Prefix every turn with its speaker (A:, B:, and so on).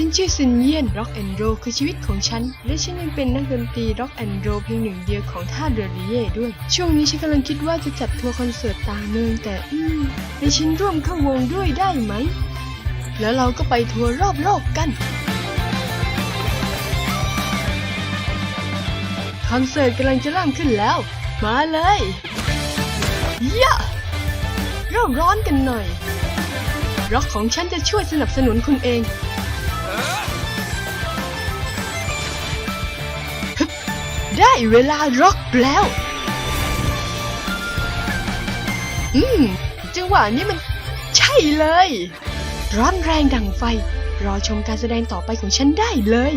A: ฉันชื่อซินเยียนร็อกแอนด์โรคือชีวิตของฉัน และฉันยังเป็นนักดนตรีร็อกแอนด์โรเพียงหนึ่งเดียวของท่าเรือริเย่ด้วย ช่วงนี้ฉันกำลังคิดว่าจะจัดทัวร์คอนเสิร์ตต่างเมืองแต่อืมให้ฉันร่วมเข้าวงด้วยได้ไหม แล้วเราก็ไปทัวร์รอบโลกกันคอนเสิร์ตกำลังจะเริ่มขึ้นแล้ว มาเลยยะเริ่มร้อนกันหน่อยร็อกของฉันจะช่วยสนับสนุนคุณเอง ได้เวลาร็อกแล้ว อืม จังหวะนี้มันใช่เลย ร้อนแรงดังไฟ รอชมการแสดงต่อไปของฉันได้เลย